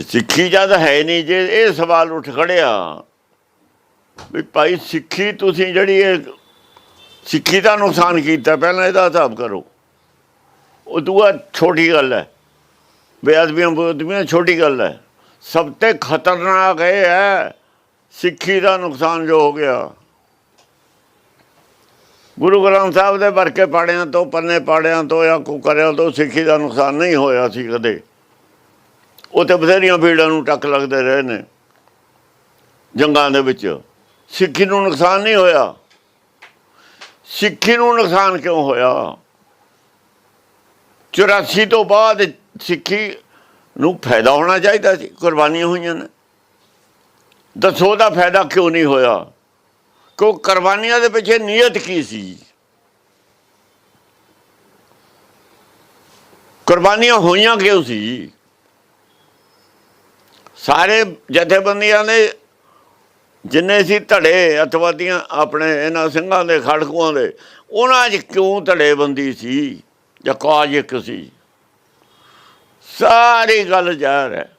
ਸਿੱਖੀ ਜਦ ਹੈ ਨਹੀਂ ਜੇ ਇਹ ਸਵਾਲ ਉੱਠ ਖੜਿਆ, ਵੀ ਭਾਈ ਸਿੱਖੀ ਤੁਸੀਂ ਜਿਹੜੀ ਇਹ ਸਿੱਖੀ ਦਾ ਨੁਕਸਾਨ ਕੀਤਾ, ਪਹਿਲਾਂ ਇਹਦਾ ਹਿਸਾਬ ਕਰੋ। ਉਹ ਦੂਆ ਛੋਟੀ ਗੱਲ ਹੈ। ਬੇਅਦਬੀਆਂ ਬੇਅਦਬੀਆਂ ਛੋਟੀ ਗੱਲ ਹੈ। ਸਭ ਤੋਂ ਖਤਰਨਾਕ ਇਹ ਹੈ, ਸਿੱਖੀ ਦਾ ਨੁਕਸਾਨ ਜੋ ਹੋ ਗਿਆ। ਗੁਰੂ ਗ੍ਰੰਥ ਸਾਹਿਬ ਦੇ ਵਰਕੇ ਪਾੜਿਆਂ ਤੋਂ, ਪੰਨੇ ਪਾੜਿਆਂ ਤੋਂ ਜਾਂ ਕੋ ਕਰਿਆਂ ਤੋਂ ਸਿੱਖੀ ਦਾ ਨੁਕਸਾਨ ਨਹੀਂ ਹੋਇਆ ਸੀ ਕਦੇ। ਉਹ ਤੇ ਬਥੇਰੀਆਂ ਭੀੜਾਂ ਨੂੰ ਟੱਕ ਲੱਗਦੇ ਰਹੇ ਨੇ। ਜੰਗਾਂ ਦੇ ਵਿੱਚ। ਸਿੱਖੀ ਨੂੰ ਨੁਕਸਾਨ ਨਹੀਂ ਹੋਇਆ। ਸਿੱਖੀ ਨੂੰ ਨੁਕਸਾਨ ਕਿਉਂ ਹੋਇਆ? 84 ਤੋਂ ਬਾਅਦ ਸਿੱਖੀ ਨੂੰ ਫਾਇਦਾ ਹੋਣਾ ਚਾਹੀਦਾ ਸੀ, ਕੁਰਬਾਨੀਆਂ ਹੋਈਆਂ ਨੇ। ਦੱਸੋ ਦਾ ਫਾਇਦਾ ਕਿਉਂ ਨਹੀਂ ਹੋਇਆ? ਕਿਉਂ ਕੁਰਬਾਨੀਆਂ ਦੇ ਪਿੱਛੇ ਨੀਅਤ ਕੀ ਸੀ? ਕੁਰਬਾਨੀਆਂ ਹੋਈਆਂ ਕਿਉਂ ਸੀ? ਸਾਰੇ ਜਥੇਬੰਦੀਆਂ ਦੇ ਜਿੰਨੇ ਸੀ ਧੜੇ ਅਤਵਾਦੀਆਂ ਆਪਣੇ ਇਹਨਾਂ ਸਿੰਘਾਂ ਦੇ, ਖੜਕੂਆਂ ਦੇ, ਉਹਨਾਂ 'ਚ ਕਿਉਂ ਧੜੇਬੰਦੀ ਸੀ ਜਾਂ ਕਾਜ ਇੱਕ ਸੀ? ਸਾਰੀ ਗੱਲ ਜ਼ਾਹਰ ਹੈ।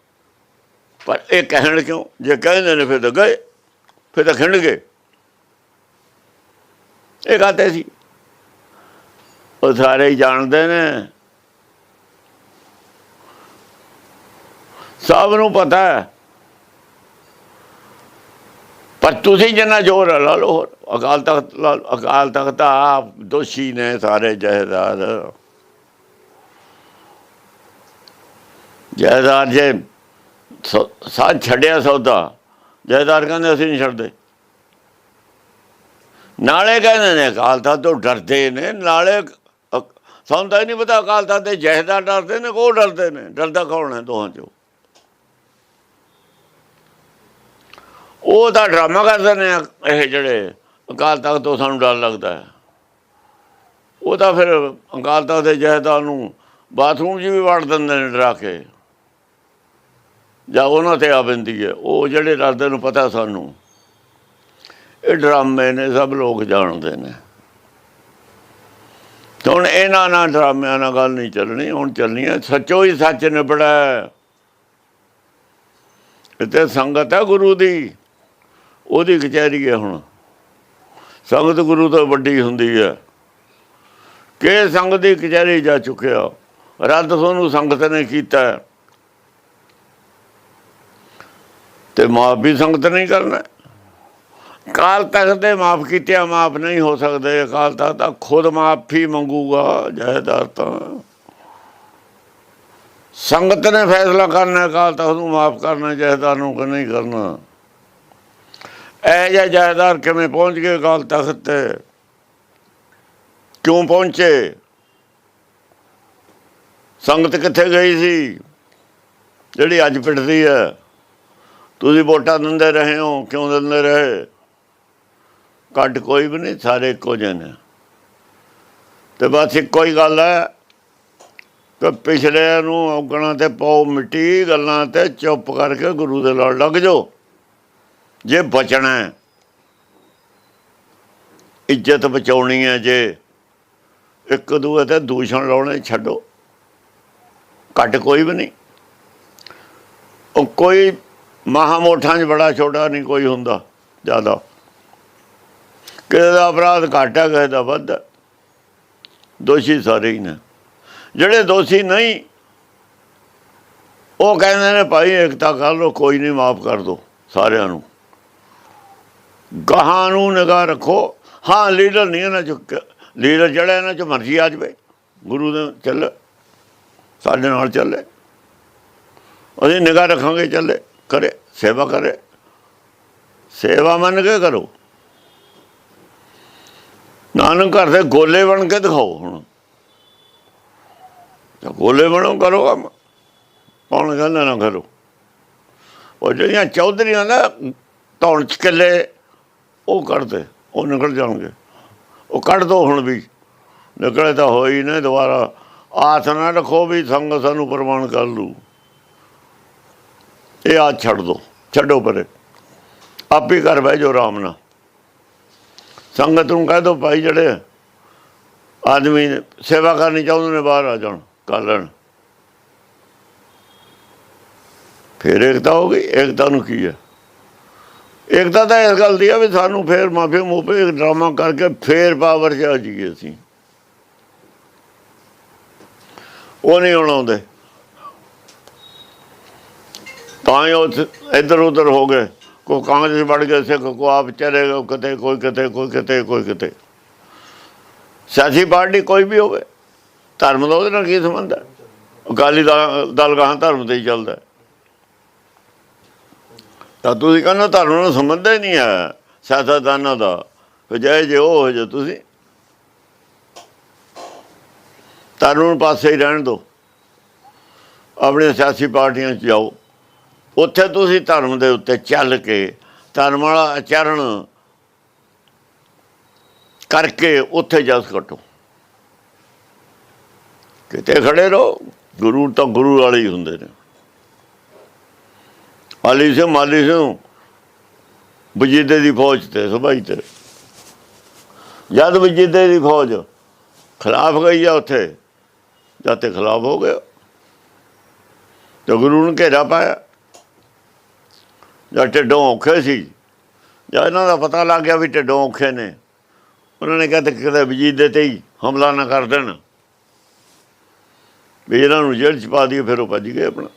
ਪਰ ਇਹ ਕਹਿਣ ਕਿਉਂ? ਜੇ ਕਹਿੰਦੇ ਨੇ ਫਿਰ ਤਾਂ ਗਏ, ਫਿਰ ਤਾਂ ਖਿੰਡ ਗਏ। ਇਹ ਕਹਤੇ ਸੀ ਉਹ ਸਾਰੇ ਜਾਣਦੇ ਨੇ। ਸਭ ਨੂੰ ਪਤਾ ਹੈ। ਪਰ ਤੁਸੀਂ ਜਿੰਨਾ ਜ਼ੋਰ ਲਾ ਲਓ ਅਕਾਲ ਤਖਤ ਲਾ ਲਓ। ਅਕਾਲ ਤਖਤ ਆਪ ਦੋਸ਼ੀ ਨੇ ਸਾਰੇ ਜਹਦਾਰ। ਜਹਦਾਰ ਜੇ ਸੌ- ਸਾਥ ਛੱਡਿਆ ਸੌਦਾ, ਜਹਦਾਰ ਕਹਿੰਦੇ ਅਸੀਂ ਨਹੀਂ ਛੱਡਦੇ। ਨਾਲੇ ਕਹਿੰਦੇ ਨੇ ਅਕਾਲ ਤਖਤ ਤੋਂ ਡਰਦੇ ਨੇ, ਨਾਲੇ ਅਕ- ਸਾਨੂੰ ਤਾਂ ਨਹੀਂ ਪਤਾ ਅਕਾਲ ਤਖਤ ਦੇ ਜਹਦਾਰ ਡਰਦੇ ਨੇ ਕੋ ਡਰਦੇ ਨੇ? ਡਰਦਾ ਕੌਣ ਹੈ ਦੋਹਾਂ ਚੋਂ? ਉਹ ਤਾਂ ਡਰਾਮਾ ਕਰਦੇ ਨੇ ਇਹ ਜਿਹੜੇ ਅਕਾਲ ਤਖਤ ਤੋਂ ਸਾਨੂੰ ਡਰ ਲੱਗਦਾ ਹੈ। ਉਹ ਤਾਂ ਫਿਰ ਅਕਾਲ ਤਖਤ ਦੇ ਜਹਦਾਰ ਨੂੰ ਬਾਥਰੂਮ 'ਚ ਵੀ ਵੜ ਦਿੰਦੇ ਨੇ ਡਰਾ ਕੇ। ਜਾਂ ਉਹਨਾਂ ਤੇ ਆ ਬੰਦੀ ਹੈ। ਉਹ ਜਿਹੜੇ ਡਰਦੇ ਨੂੰ ਪਤਾ ਸਾਨੂੰ। ਇਹ ਡਰਾਮੇ ਨੇ, ਸਭ ਲੋਕ ਜਾਣਦੇ ਨੇ। ਹੁਣ ਇਹਨਾਂ ਨਾਲ ਡਰਾਮਿਆਂ ਨਾਲ ਗੱਲ ਨਹੀਂ ਚੱਲਣੀ, ਹੁਣ ਚੱਲਣੀ ਹੈ। ਸੱਚੋ ਹੀ ਸੱਚ ਨਿਬੜਾ। ਹੈ। ਇੱਥੇ ਸੰਗਤ ਹੈ ਗੁਰੂ ਦੀ। ਉਹਦੀ ਕਚਹਿਰੀ ਹੈ ਹੁਣ। ਸੰਗਤ ਗੁਰੂ ਤੋਂ ਵੱਡੀ ਹੁੰਦੀ ਹੈ। ਕਿ ਸੰਗਤ ਦੀ ਕਚਹਿਰੀ ਜਾ ਚੁੱਕਿਆ? ਰੱਦ ਤੁਹਾਨੂੰ ਸੰਗਤ ਨੇ ਕੀਤਾ। ਹੈ। ਤੇ ਮਾਫ ਵੀ ਸੰਗਤ ਨਹੀਂ ਕਰਨਾ। ਕਾਲ ਤਖਤ ਦੇ ਮਾਫ ਕੀਤਿਆ ਮਾਫ ਨਹੀਂ ਹੋ ਸਕਦੇ। ਅਕਾਲ ਤਖਤ ਤਾਂ ਖੁਦ ਮਾਫੀ ਮੰਗੂਗਾ, ਜਹਦਾਰ ਤਾਂ। ਸੰਗਤ ਨੇ ਫੈਸਲਾ ਕਰਨਾ, ਅਕਾਲ ਤਖਤ ਨੂੰ ਮਾਫ ਕਰਨਾ, ਜਹਦਾਰ ਨੂੰ ਕਿ ਨਹੀਂ ਕਰਨਾ? ਐ ਜਾਂ ਜਹਦਾਰ ਕਿਵੇਂ ਪਹੁੰਚ ਗਏ ਅਕਾਲ ਤਖਤ ਤੇ? ਕਿਉਂ ਪਹੁੰਚੇ? ਸੰਗਤ ਕਿੱਥੇ ਗਈ ਸੀ? ਜਿਹੜੀ ਅੱਜ ਪਿੱਟਦੀ ਹੈ। ਤੁਸੀਂ ਵੋਟਾਂ ਦਿੰਦੇ ਰਹੇ ਹੋ, ਕਿਉਂ ਦਿੰਦੇ ਰਹੇ? ਕੱਢ ਕੋਈ ਵੀ ਨਹੀਂ, ਸਾਰੇ ਇੱਕੋ ਜਿਹੇ ਨੇ। ਤੇ ਬਸ ਇੱਕੋ ਹੀ ਗੱਲ ਹੈ ਕਿ ਪਿਛਲੇ ਨੂੰ ਔਗਣਾ ਤੇ ਪਾਓ ਮਿੱਟੀ, ਗੱਲਾਂ ਤੇ ਚੁੱਪ ਕਰਕੇ ਗੁਰੂ ਦੇ ਨਾਲ ਲੱਗ ਜਾਓ। ਜੇ ਬਚਣਾ ਇੱਜ਼ਤ ਬਚਾਉਣੀ ਹੈ ਜੇ, ਇੱਕ ਦੂਏ ਤੇ ਦੂਸ਼ਣ ਲਾਉਣੇ ਛੱਡੋ। ਘੱਟ ਕੋਈ ਵੀ ਨਹੀਂ। ਉਹ ਕੋਈ ਮਹਾ ਮੋਠਾਂ 'ਚ ਬੜਾ ਛੋਟਾ ਨਹੀਂ ਕੋਈ ਹੁੰਦਾ, ਜ਼ਿਆਦਾ। ਕਿਸੇ ਦਾ ਅਪਰਾਧ ਘੱਟ ਹੈ, ਕਿਸੇ ਦਾ ਵੱਧ ਹੈ। ਦੋਸ਼ੀ ਸਾਰੇ ਹੀ ਨੇ। ਜਿਹੜੇ ਦੋਸ਼ੀ ਨਹੀਂ, ਉਹ ਕਹਿੰਦੇ ਨੇ, ਭਾਈ, ਏਕਤਾ ਕਰ ਲੋ ਕੋਈ ਨਹੀਂ, ਮਾਫ ਕਰ ਦੋ ਸਾਰਿਆਂ ਨੂੰ। ਗਾਹਾਂ ਨੂੰ ਨਿਗਾਹ ਰੱਖੋ। ਹਾਂ, ਲੀਡਰ ਨਹੀਂ ਇਹਨਾਂ ਚ ਲੀਡਰ ਜਿਹੜਾ ਇਹਨਾਂ ਚ ਮਰਜ਼ੀ ਆ ਜਾਵੇ। ਗੁਰੂ ਦੇ ਚੱਲ। ਸਾਡੇ ਨਾਲ ਚੱਲੇ। ਅਸੀਂ ਨਿਗਾਹ ਰੱਖਾਂਗੇ, ਚੱਲੇ। ਕਰੇ, ਸੇਵਾ ਕਰੇ। ਸੇਵਾ ਮੰਨ ਕੇ ਕਰੋ। ਨਾਨਕ ਘਰ ਦੇ ਗੋਲੇ ਬਣ ਕੇ ਦਿਖਾਓ ਹੁਣ। ਤਾਂ ਗੋਲੇ ਬਣੋ, ਕਰੋ ਕੰਮ। ਕੌਣ ਕਹਿੰਦਾ ਨਾ ਕਰੋ। ਉਹ ਜਿਹੜੀਆਂ ਚੌਧਰੀਆਂ ਨਾ, ਧੌਣ ਚ ਕਿੱਲੇ ਉਹ ਕੱਢਦੇ, ਉਹ ਨਿਕਲ ਜਾਣਗੇ। ਉਹ ਕੱਢ ਦੋ ਹੁਣ ਵੀ। ਨਿਕਲੇ ਤਾਂ ਹੋਈ ਨੇ ਦੁਬਾਰਾ। ਆਸ ਨਾ ਰੱਖੋ ਵੀ ਸੰਗ ਸਾਨੂੰ ਪ੍ਰਮਾਣ ਕਰ ਲੂ ਇਹ ਆ ਛੱਡ ਦੋ, ਛੱਡੋ ਪਰੇ। ਆਪੇ ਘਰ ਬਹਿ ਜਾਓ ਆਰਾਮ ਨਾਲ। ਸੰਗਤ ਨੂੰ ਕਹਿ ਦੋ, ਭਾਈ ਜਿਹੜੇ ਆਦਮੀ ਸੇਵਾ ਕਰਨੀ ਚਾਹੁੰਦੇ ਨੇ, ਬਾਹਰ ਆ ਜਾਣ, ਕਰ ਲੈਣ। ਫਿਰ ਏਕਤਾ ਹੋ ਗਈ। ਏਕਤਾ ਨੂੰ ਕੀ ਹੈ? ਏਕਤਾ ਤਾਂ ਇਸ ਗੱਲ ਦੀ ਆ ਵੀ ਸਾਨੂੰ ਫੇਰ ਮਾਫੀ ਮੂਪੇ ਡਰਾਮਾ ਕਰਕੇ ਫੇਰ ਪਾਵਰ 'ਚ ਆ ਜਾਈਏ ਅਸੀਂ। ਉਹ ਨਹੀਂ ਹੁਣ ਆਉਂਦੇ। ਤਾਂ ਹੀ ਉਹ ਇੱਧਰ ਉੱਧਰ ਹੋ ਗਏ। ਕੋ ਕਾਂਗਰਸ ਵੜ ਗਏ ਸਿੱਖ ਕੋ ਆਪ ਚਲੇ ਗਏ ਕਿਤੇ, ਕੋਈ ਕਿਤੇ ਕੋਈ ਕਿਤੇ ਕੋਈ ਕਿਤੇ। ਸਿਆਸੀ ਪਾਰਟੀ ਕੋਈ ਵੀ ਹੋਵੇ, ਧਰਮ ਦਾ ਉਹਦੇ ਨਾਲ ਕੀ ਸੰਬੰਧ ਹੈ? ਅਕਾਲੀ ਦਲ ਦਲ ਗਾਹਾਂ ਧਰਮ ਤੇ ਹੀ ਚੱਲਦਾ ਤਾਂ ਤੁਸੀਂ ਕਹਿੰਦੇ ਧਰਮ ਨਾਲ ਸੰਬੰਧ ਹੀ ਨਹੀਂ ਹੈ, ਸਿਆਸਤਦਾਨਾਂ ਦਾ। ਫਿਰ ਜੇ ਜੇ ਉਹ ਹੋ ਜੇ ਤੁਸੀਂ। ਧਰਮ ਪਾਸੇ ਹੀ ਰਹਿਣ ਦਿਓ। ਆਪਣੀਆਂ ਸਿਆਸੀ ਪਾਰਟੀਆਂ 'ਚ ਜਾਓ। ਉੱਥੇ ਤੁਸੀਂ ਧਰਮ ਦੇ ਉੱਤੇ ਚੱਲ ਕੇ, ਧਰਮ ਵਾਲਾ ਆਚਰਣ ਕਰਕੇ ਉੱਥੇ ਜਸ ਕੱਟੋ। ਕਿਤੇ ਖੜੇ ਰਹੋ, ਗੁਰੂ ਤਾਂ ਗੁਰੂ ਵਾਲੇ ਹੀ ਹੁੰਦੇ ਨੇ। ਆਲੀ ਸਿੰਘ, ਮਾਲੀ ਸਿੰਘ। ਵਜੀਦੇ ਦੀ ਫੌਜ ਤੇ ਸਭਾਈ ਤੇ। ਜਦ ਵਜੀਦੇ ਦੀ ਫੌਜ ਖਿਲਾਫ ਗਈ ਆ ਉੱਥੇ, ਜਦ ਖਿਲਾਫ ਹੋ ਗਿਆ। ਤੇ ਗੁਰੂ ਨੂੰ ਘੇਰਾ ਪਾਇਆ। ਜਾਂ ਢਿੱਡੋਂ ਔਖੇ ਸੀ ਜਾਂ ਇਹਨਾਂ ਦਾ ਪਤਾ ਲੱਗ ਗਿਆ ਵੀ ਢਿੱਡੋਂ ਔਖੇ ਨੇ, ਉਹਨਾਂ ਨੇ ਕਿਹਾ ਤੇ ਕਿਤੇ ਵਜੀਦੇ ਤੇ ਹੀ ਹਮਲਾ ਨਾ ਕਰ ਦੇਣ। ਵੀ ਇਹਨਾਂ ਨੂੰ ਜੇਲ੍ਹ ਚ ਪਾ ਦਈਏ, ਫਿਰ ਉਹ ਭੱਜ ਗਏ ਆਪਣਾ।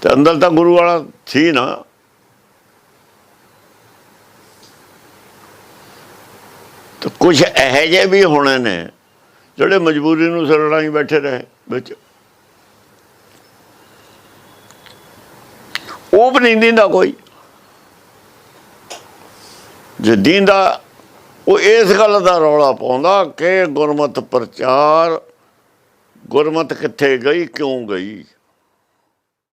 ਤੇ ਅੰਦਰ ਤਾਂ ਗੁਰੂ ਵਾਲਾ ਸੀ ਨਾ। ਤੇ ਕੁਝ ਇਹੋ ਜਿਹੇ ਵੀ ਹੋਣੇ ਨੇ, ਜਿਹੜੇ ਮਜਬੂਰੀ ਨੂੰ ਸਰੜਾਈ ਬੈਠੇ ਰਹੇ ਵਿੱਚ। ਉਹ ਵੀ ਨਹੀਂ ਦਿੰਦਾ ਕੋਈ। ਜੇ ਦਿੰਦਾ, ਉਹ ਇਸ ਗੱਲ ਦਾ ਰੌਲਾ ਪਾਉਂਦਾ ਕਿ ਗੁਰਮਤ ਪ੍ਰਚਾਰ, ਗੁਰਮਤ ਕਿੱਥੇ ਗਈ, ਕਿਉਂ ਗਈ?